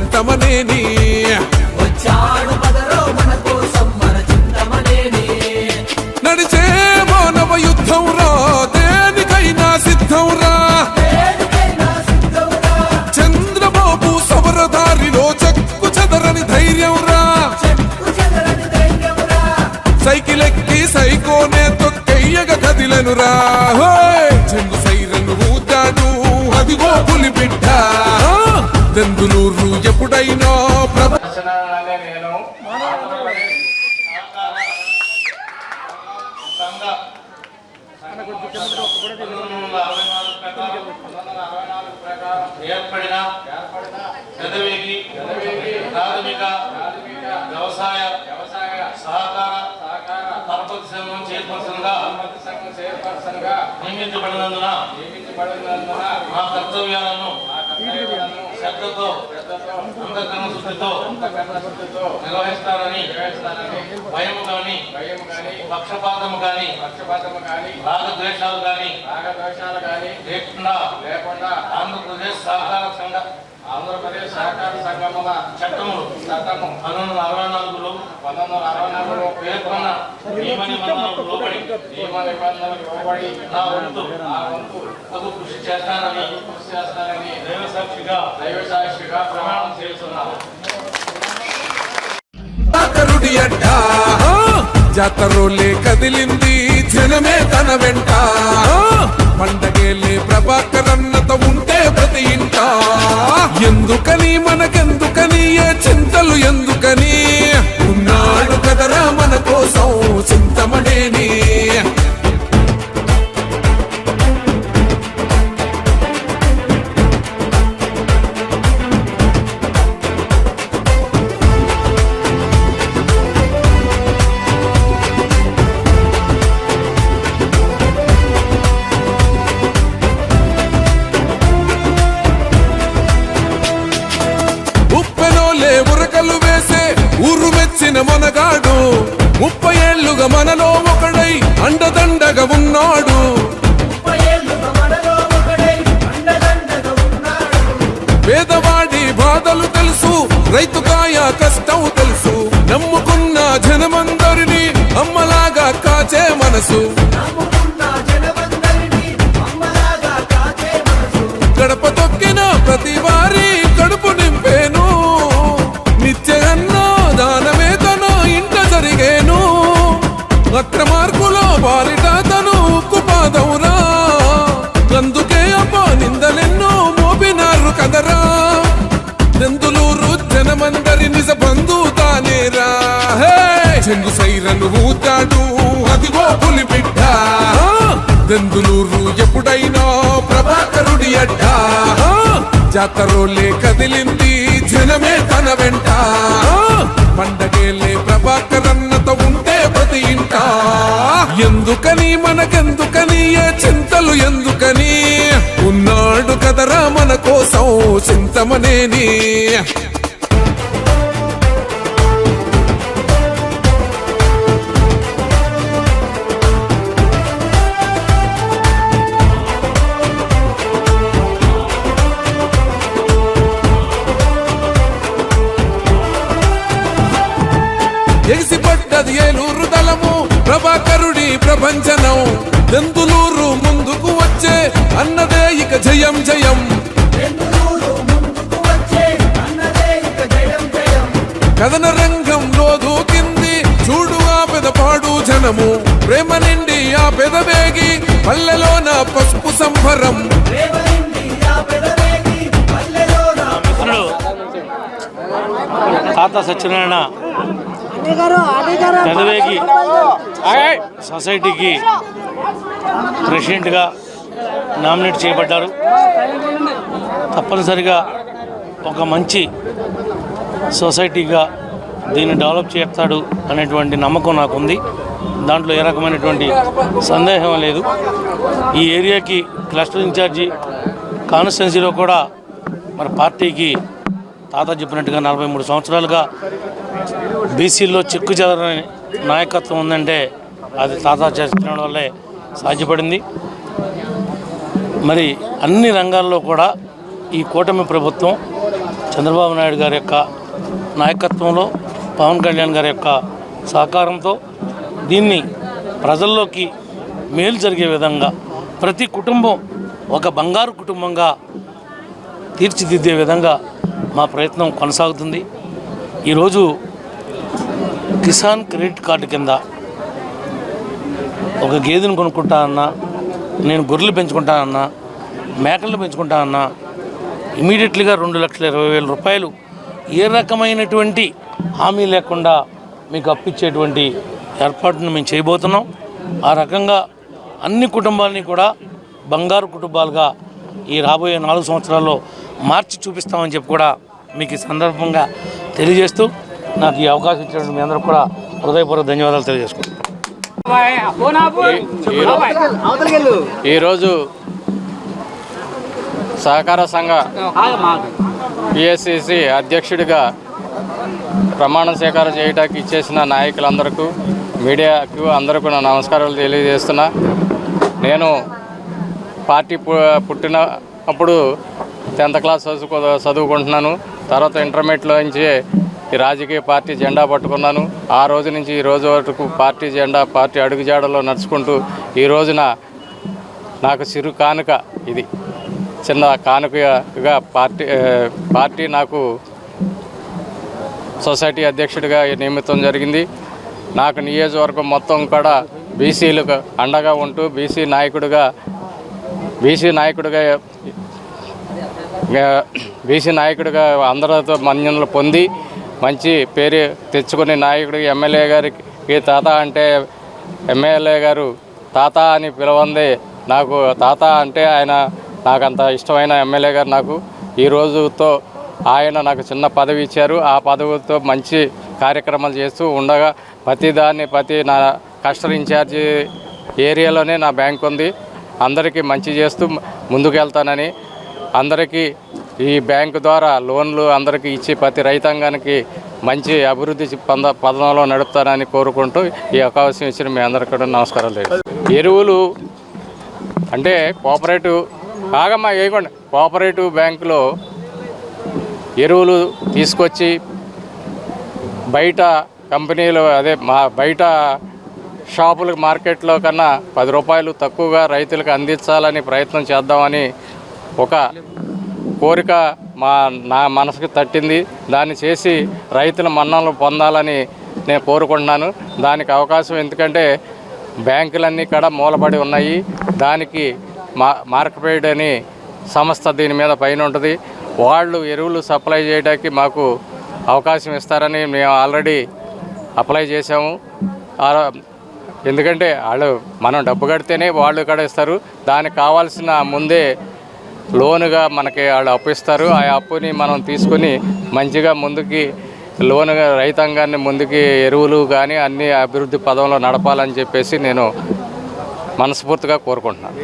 చింతమనేని. వచ్చాడు బదరో మన కోసం మన చింతమనేని. నడిచే మానవ యుద్ధం రా దేనికైనా సిద్ధం రా. దేనికైనా సిద్ధంరా చంద్రబాబు సమరదారిలో చెక్కు చెదరని ధైర్యం రా. సైకిల్ ఎక్కి సైకోనే తొక్కెయ్యగ కదిలను రా! చెంగు సైరను ఊతాడు అదిగో పులి బిడ్డ దెందులూరు ఎప్పుడైనా ప్రభ దర్శనాలనే నేను ఆంధ్రప్రదేశ్ సహకార సంఘ పంతొమ్మిది వందల అరవై నాలుగు ప్రకారం పంతొమ్మిది వందల అరవై నాలుగు ప్రకారం ఏర్పడిన ఏర్పడిన పెదవేగి ప్రాథమిక వ్యవసాయ వ్యవసాయ సహకార సంఘం సంఘం నియమించబడినందున నియమించబడినందున కర్తవ్యాలను శ్రద్ధతో అంతఃకరణ శుద్ధితో నిర్వహిస్తారని భయము కానీ భయము కానీ పక్షపాతము కానీ పక్షపాతము కానీ రాగద్వేషాలు కానీ రాగద్వేషాలు కానీ లేకుండా లేకుండా ఆంధ్రప్రదేశ్ సహకార సంఘ ఆంధ్రప్రదేశ్ సహకార సంఘముల చట్టములు చట్టము పంతొమ్మిది వందల అరవై నాలుగులో పంతొమ్మిది వందల అరవై నాలుగులో పేర్కొన్న నియమ నిబంధనలకు లోబడి నియమ నిబంధనలకు లోబడి నా వంతు నా వంతు తగు కృషి చేస్తానని కృషి చేస్తానని దైవ సాక్షిగా దైవ సాక్షిగా ప్రమాణం చేస్తున్నాను. జాతరులే కదిలింది జనమే తన వెంట పండగేలే ప్రభాకరన్నత ఉంటే మనకెందుకని ఏ చింతలు ఎందుకు ఉరకలు వేసే ఊరు మెచ్చిన మనగాడు. ముప్పై ఏళ్ళుగా మనలో అండదండగా ఉన్నాడు ముప్పై ఏళ్ళుగా మనలో ఒకడై అండదండగా ఉన్నాడు. పేదవాడి బాధలు తెలుసు రైతు కాయ కష్టం తెలుసు. నమ్ముకున్న జనమందరినీ అమ్మలాగా కాచే మనసు. బాలిట తను ఉక్కుపాదవురా అందుకే అమ్మా నిందలెన్నో మోపినారు కదరా. దెందులూరు జనమందరి నిజ బంధు తానేరా చెంగు సైరను ఊతాడు అదిగో పులి బిడ్డ. దెందులూరు ఎప్పుడైనా ప్రభాకరుడి అడ్డ. జాతరోలే కదిలింది జనమే తన వెంట. ఎందుకని? మనకెందుకని? ఏ చింతలు ఎందుకని? ఉన్నాడు కదరా మన కోసం చింతమనేని. ప్రభాకరుడి దెందులూరు ముందుకు వచ్చే అన్నదే ఇక జయం జయం. ఎందులూరు ముందుకు వచ్చే అన్నదే కథన రంగంలో దూకింది చూడు ఆ పెదపాడు జనము. ప్రేమ నిండి ఆ పెదవేగి పల్లెలోన పసుపు సంభరం తాత సత్యనారాయణ పెదవేగి సొసైటీకి ప్రెసిడెంట్గా నామినేట్ చేయబడ్డారు. తప్పనిసరిగా ఒక మంచి సొసైటీగా దీన్ని డెవలప్ చేస్తాడు అనేటువంటి నమ్మకం నాకుంది. దాంట్లో ఏ రకమైనటువంటి సందేహం లేదు. ఈ ఏరియాకి క్లస్టర్ ఇన్ఛార్జి కాన్స్టిట్యున్సీలో కూడా మరి పార్టీకి తాత చెప్పినట్టుగా నలభై మూడు సంవత్సరాలుగా బీసీల్లో చెక్కు చెదరని నాయకత్వం ఉందంటే అది తాత చేసిన వల్లే సాధ్యపడింది. మరి అన్ని రంగాల్లో కూడా ఈ కూటమి ప్రభుత్వం చంద్రబాబు నాయుడు గారి యొక్క నాయకత్వంలో పవన్ కళ్యాణ్ గారి యొక్క సహకారంతో దీన్ని ప్రజల్లోకి మేలు జరిగే విధంగా ప్రతి కుటుంబం ఒక బంగారు కుటుంబంగా తీర్చిదిద్దే విధంగా మా ప్రయత్నం కొనసాగుతుంది. ఈరోజు కిసాన్ క్రెడిట్ కార్డు కింద ఒక గేదెను కొనుక్కుంటా అన్నా నేను గొర్రెలు పెంచుకుంటా అన్నా మేకలను పెంచుకుంటా అన్నా ఇమీడియట్లీగా రెండు లక్షల ఇరవై వేల రూపాయలు ఏ రకమైనటువంటి హామీ లేకుండా మీకు అప్పిచ్చేటువంటి ఏర్పాటును మేము చేయబోతున్నాం. ఆ రకంగా అన్ని కుటుంబాలని కూడా బంగారు కుటుంబాలుగా ఈ రాబోయే నాలుగు సంవత్సరాల్లో మార్చి చూపిస్తామని చెప్పి కూడా మీకు ఈ సందర్భంగా తెలియజేస్తూ నాకు ఈ అవకాశం ఇచ్చినటువంటి మీ అందరూ కూడా హృదయపూర్వక ధన్యవాదాలు తెలియజేసుకుంటాను ఈరోజు సహకార సంఘ పిఎస్సిసి అధ్యక్షుడిగా ప్రమాణ స్వీకారం చేయడానికి ఇచ్చేసిన నాయకులందరకు మీడియాకు అందరికీ నా నమస్కారాలు తెలియజేస్తున్నా. నేను పార్టీ పుట్టినప్పుడు పుట్టిన అప్పుడు టెన్త్ క్లాస్ చదువుకో చదువుకుంటున్నాను. తర్వాత ఇంటర్మీడియట్లో నుంచి ఈ రాజకీయ పార్టీ జెండా పట్టుకున్నాను. ఆ రోజు నుంచి ఈ రోజు వరకు పార్టీ జెండా పార్టీ అడుగుజాడలో నడుచుకుంటూ ఈ రోజున నాకు చిరు కానుక ఇది. చిన్న కానుకగా పార్టీ పార్టీ నాకు సొసైటీ అధ్యక్షుడిగా నియమితం జరిగింది. నాకు నియోజకవర్గం మొత్తం కూడా బీసీలకు అండగా ఉంటూ బీసీ నాయకుడిగా బీసీ నాయకుడిగా బీసీ నాయకుడిగా అందరితో మన్యనలు పొంది మంచి పేరు తెచ్చుకునే నాయకుడు ఎమ్మెల్యే గారికి తాత అంటే ఎమ్మెల్యే గారు తాత అని పిలవంది నాకు. తాత అంటే ఆయన నాకు అంత ఇష్టమైన ఎమ్మెల్యే గారు నాకు. ఈ రోజుతో ఆయన నాకు చిన్న పదవి ఇచ్చారు. ఆ పదవితో మంచి కార్యక్రమాలు చేస్తూ ఉండగా ప్రతి దాన్ని ప్రతి నా కస్టర్ ఇన్ఛార్జి ఏరియాలోనే నా బ్యాంక్ ఉంది. అందరికీ మంచి చేస్తూ ముందుకెళ్తానని అందరికీ ఈ బ్యాంకు ద్వారా లోన్లు అందరికీ ఇచ్చి ప్రతి రైతాంగానికి మంచి అభివృద్ధి పంద పదంలో నడుపుతానని కోరుకుంటూ ఈ అవకాశం ఇచ్చిన మీ అందరికీ కూడా నమస్కారాలు లేదు ఎరువులు అంటే కోఆపరేటివ్ కాగమ్మా వేయకండి. కోఆపరేటివ్ బ్యాంకులో ఎరువులు తీసుకొచ్చి బయట కంపెనీలు అదే మా బయట షాపులకు మార్కెట్లో కన్నా పది రూపాయలు తక్కువగా రైతులకు అందించాలని ప్రయత్నం చేద్దామని ఒక కోరిక మా నా మనసుకు తట్టింది. దాన్ని చేసి రైతుల మన్నలు పొందాలని నేను కోరుకుంటున్నాను. దానికి అవకాశం ఎందుకంటే బ్యాంకులన్నీ కూడా మూలబడి ఉన్నాయి. దానికి మా మార్కెట్ అని సంస్థ దీని మీద పైన ఉంటుంది. వాళ్ళు ఎరువులు సప్లై చేయడానికి మాకు అవకాశం ఇస్తారని మేము ఆల్రెడీ అప్లై చేసాము ఎందుకంటే వాళ్ళు మనం డబ్బు కడితేనే వాళ్ళు కూడా ఇస్తారు. దానికి కావాల్సిన ముందే లోనుగా మనకి వాళ్ళు అప్పు ఇస్తారు. ఆ అప్పుని మనం తీసుకొని మంచిగా ముందుకి లోనుగా రైతాంగాన్ని ముందుకి ఎరువులు కానీ అన్ని అభివృద్ధి పదంలో నడపాలని చెప్పేసి నేను మనస్ఫూర్తిగా కోరుకుంటున్నాను.